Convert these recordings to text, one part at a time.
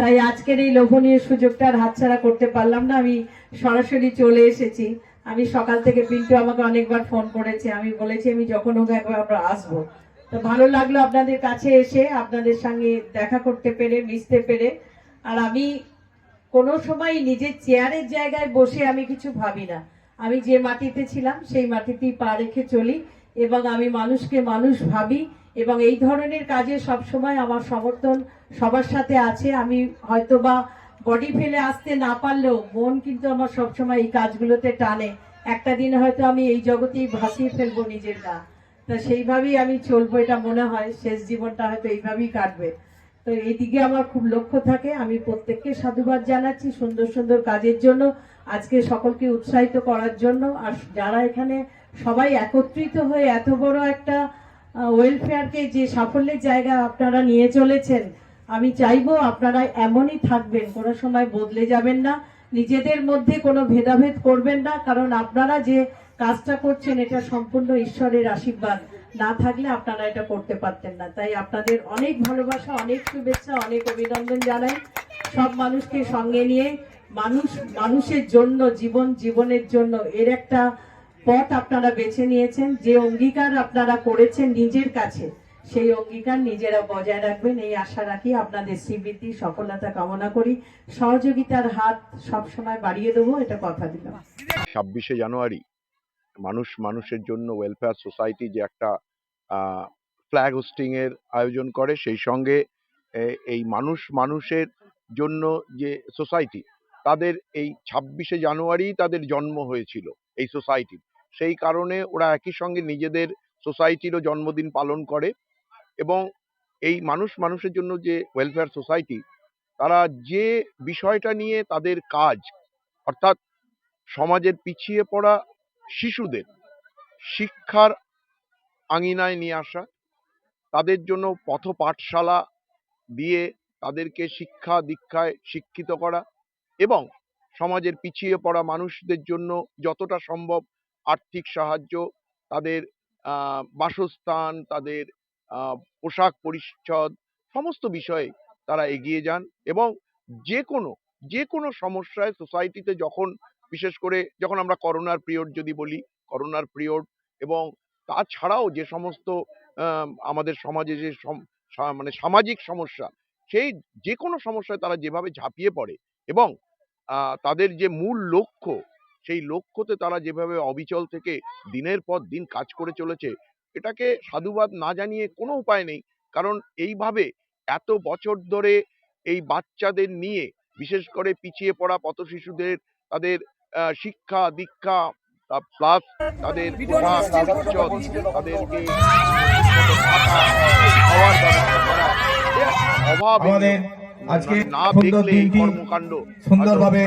তাই আজকের এই লোভনীয় সুযোগটা আর হাতছাড়া করতে পারলাম না। আমি সরাসরি চলে এসেছি। আমি সকাল থেকে পিন্টু আমাকে অনেকবার ফোন করেছে। আমি বলেছি, আমি যখন হোক একবার আমরা আসব। তো ভালো লাগল আপনাদের কাছে এসে, আপনাদের সঙ্গে দেখা করতে পেরে, মিশতে পেরে। আর আমি কোনো সময় নিজের চেয়ারের জায়গায় বসে আমি কিছু ভাবি না। আমি যে মাটিতে ছিলাম, সেই মাটিতেই পা রেখে চলি। এবং আমি মানুষকে মানুষ ভাবি এবং এই ধরনের কাজে সব সময় আমার সমর্থন সবার সাথে আছে। আমি হয়তো বা বডি ফেলে আসতে না পারলেও মন কিন্তু আমার সবসময় এই কাজগুলোতে টানে। একটা দিন হয়তো আমি এই জগতেই ভাসিয়ে ফেলব নিজের গা। তা সেইভাবেই আমি চলবো, এটা মনে হয়। শেষ জীবনটা হয়তো এইভাবেই কাটবে। তো এইদিকে আমার খুব লক্ষ্য থাকে। আমি প্রত্যেককে সাধুবাদ জানাচ্ছি সুন্দর সুন্দর কাজের জন্য, আজকে সকলকে উৎসাহিত করার জন্য। আর যারা এখানে সবাই একত্রিত হয়ে এত বড় একটা ওয়েলফেয়ারকে যে সাফল্যের জায়গা আপনারা নিয়ে চলেছেন, আমি চাইব আপনারা এমনই থাকবেন, কোনো সময় বদলে যাবেন না, নিজেদের মধ্যে কোনো ভেদাভেদ করবেন না, কারণ আপনারা যে কাজটা করছেন, এটা সম্পূর্ণ ঈশ্বরের আশীর্বাদ। না থাকলে আপনারা এটা করতে পারতেন না। তাই আপনাদের অনেক ভালোবাসা, অনেক শুভেচ্ছা, অনেক অভিনন্দন জানাই। সব মানুষকে সঙ্গে নিয়ে, মানুষ, মানুষের জন্য, জীবন, জীবনের জন্য, এর একটা পথ আপনারা বেছে নিয়েছেন, যে অঙ্গীকার আপনারা করেছেন নিজের কাছে, সেই অঙ্গীকার নিজেরা বজায় রাখবেন। এই আশা রাখি আপনাদের শ্রীবৃদ্ধি সফলতা কামনা করি। সহযোগিতার হাত সবসময় বাড়িয়ে দেবো, এটা কথা দিলাম। ছাব্বিশে জানুয়ারি, মানুষ মানুষের জন্য ওয়েলফেয়ার সোসাইটি যে একটা ফ্ল্যাগ হোস্টিং এর আয়োজন করে, সেই সঙ্গে এই মানুষ মানুষের জন্য যে সোসাইটি তাদের এই ছাব্বিশে জানুয়ারি তাদের জন্ম হয়েছিল, এই সোসাইটি সেই কারণে ওরা একই সঙ্গে নিজেদের সোসাইটিরও জন্মদিন পালন করে এবং এই মানুষ মানুষের জন্য যে ওয়েলফেয়ার সোসাইটি তারা যে বিষয়টা নিয়ে তাদের কাজ, অর্থাৎ সমাজের পিছিয়ে পড়া শিশুদের শিক্ষার আঙিনায় নিয়ে আসা, তাদের জন্য পথ পাঠশালা দিয়ে তাদেরকে শিক্ষা দীক্ষায় শিক্ষিত করা এবং সমাজের পিছিয়ে পড়া মানুষদের জন্য যতটা সম্ভব আর্থিক সাহায্য, তাদের বাসস্থান, তাদের পোশাক পরিচ্ছদ, সমস্ত বিষয়ে তারা এগিয়ে যান এবং যে কোনো যে কোনো সমস্যায় সোসাইটিতে যখন, বিশেষ করে যখন আমরা করোনার পিরিয়ড যদি বলি, করোনার পিরিয়ড এবং তাছাড়াও যে সমস্ত আমাদের সমাজে যে মানে সামাজিক সমস্যা, সেই যে কোনো সমস্যায় তারা যেভাবে ঝাঁপিয়ে পড়ে এবং তাদের যে মূল লক্ষ্য সেই লক্ষ্যতে তারা যেভাবে অবিচল থেকে দিনের পর দিন কাজ করে চলেছে এটাকে সাধুবাদ না জানিয়ে কোনো উপায় নেই। কারণ এইভাবে এত বছর ধরে এই বাচ্চাদের নিয়ে বিশেষ করে পিছিয়ে পড়া পথ শিশুদের তাদের শিক্ষা দীক্ষা প্লাস তাদের তাদেরকে অভাব আজকে সুন্দর দিনটি সুন্দরভাবে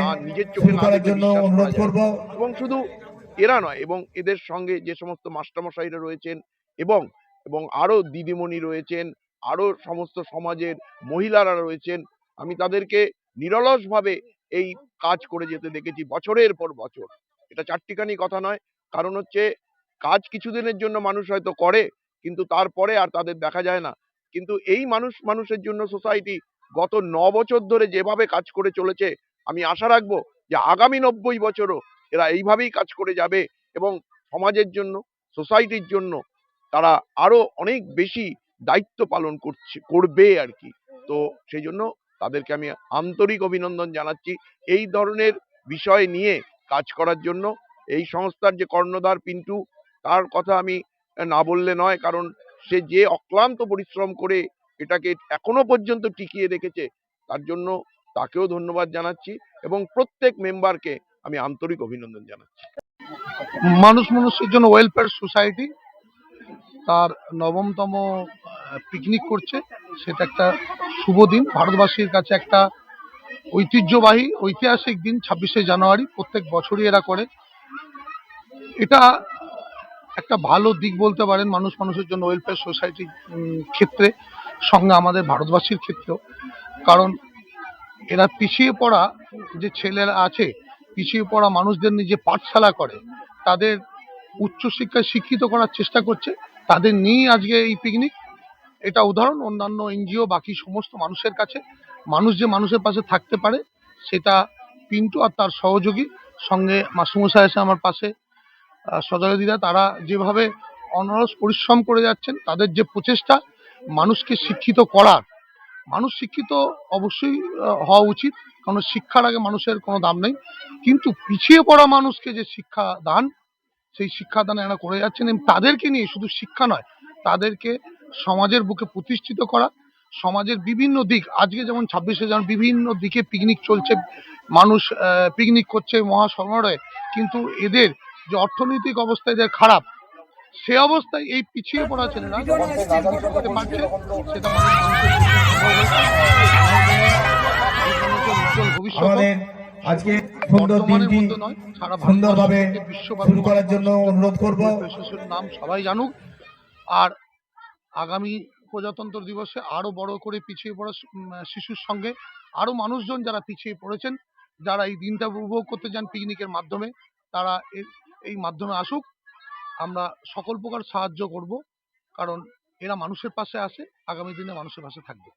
শুরু করার জন্য অনুরোধ করব। এবং শুধু এরা নয় এবং এদের সঙ্গে যে সমস্ত মাস্টারমশাইরা রয়েছেন এবং এবং আরও দিদিমণি রয়েছেন আরও সমস্ত সমাজের মহিলারা রয়েছেন আমি তাদেরকে নিরলসভাবে এই কাজ করে যেতে দেখেছি বছরের পর বছর। এটা চারটিখানি কথা নয় কারণ হচ্ছে কাজ কিছুদিনের জন্য মানুষ হয়তো করে কিন্তু তারপরে আর তাদের দেখা যায় না। কিন্তু এই মানুষ মানুষের জন্য সোসাইটি গত ন বছর ধরে যেভাবে কাজ করে চলেছে, আমি আশা রাখব যে আগামী নব্বই বছরও এরা এইভাবেই কাজ করে যাবে এবং সমাজের জন্য, সোসাইটির জন্য তারা আরও অনেক বেশি দায়িত্ব পালন করছে, করবে আর কি। তো সেই জন্য তাদেরকে আমি আন্তরিক অভিনন্দন জানাচ্ছি এই ধরনের বিষয় নিয়ে কাজ করার জন্য। এই সংস্থার যে কর্ণধার পিন্টু, তার কথা আমি না বললে নয়, কারণ সে যে অক্লান্ত পরিশ্রম করে এটাকে এখনও পর্যন্ত টিকিয়ে রেখেছে। তার জন্য তাকেও ধন্যবাদ জানাচ্ছি এবং প্রত্যেক মেম্বারকে আমি আন্তরিক অভিনন্দন জানাচ্ছি। মানুষ মানুষের জন্য ওয়েলফেয়ার সোসাইটি তার নবমতম পিকনিক করছে। সেটা একটা শুভ দিন। ভারতবাসীর কাছে একটা ঐতিহ্যবাহী, ঐতিহাসিক দিন ছাব্বিশে জানুয়ারি। প্রত্যেক বছরই এরা করে। এটা একটা ভালো দিক বলতে পারেন মানুষ মানুষের জন্য ওয়েলফেয়ার সোসাইটির ক্ষেত্রে। সঙ্গে আমাদের ভারতবাসীর ক্ষেত্রেও। কারণ এরা পিছিয়ে পড়া যে ছেলেরা আছে পিছিয়ে পড়া মানুষদের নিয়ে যে পাঠশালা করে তাদের উচ্চশিক্ষায় শিক্ষিত করার চেষ্টা করছে তাদের নিয়েই আজকে এই পিকনিক এটা উদাহরণ অন্যান্য এনজিও বাকি সমস্ত মানুষের কাছে। মানুষ যে মানুষের পাশে থাকতে পারে সেটা পিন্টু আর তার সহযোগী সঙ্গে মাসুমশাই এসে আমার পাশে। আহ, সজলদিদা তারা যেভাবে অনারস পরিশ্রম করে যাচ্ছেন তাদের যে প্রচেষ্টা মানুষকে শিক্ষিত করার। মানুষ শিক্ষিত অবশ্যই হওয়া উচিত, কারণ শিক্ষার আগে মানুষের কোনো দাম নেই। কিন্তু পিছিয়ে পড়া মানুষকে যে শিক্ষা দান, সেই শিক্ষাদান এরা করে যাচ্ছেন এবং তাদেরকে নিয়ে শুধু শিক্ষা নয়, তাদেরকে সমাজের বুকে প্রতিষ্ঠিত করা, সমাজের বিভিন্ন দিক, আজকে যেমন ছাব্বিশে যেমন বিভিন্ন দিকে পিকনিক চলছে, মানুষ পিকনিক করছে মহাসমারোহে কিন্তু এদের যে অর্থনৈতিক অবস্থা এদের খারাপ। সে অবস্থায় এই পিছিয়ে পড়া ছেলেরা করতে পারছে সেটা। আমাদের আজকে সুন্দর দিনটি সারা সুন্দরভাবে শুরু করার জন্য অনুরোধ করব। শিশুর নাম সবাই জানুক। আর আগামী প্রজাতন্ত্র দিবসে আরও বড় করে পিছিয়ে পড়া শিশুর সঙ্গে আরও মানুষজন যারা পিছিয়ে পড়েছেন যারা এই দিনটা উপভোগ করতে চান পিকনিকের মাধ্যমে তারা এই মাধ্যমে আসুক। আমরা সকল প্রকার সাহায্য করব, কারণ এরা মানুষের পাশে আসে, আগামী দিনে মানুষের পাশে থাকবে।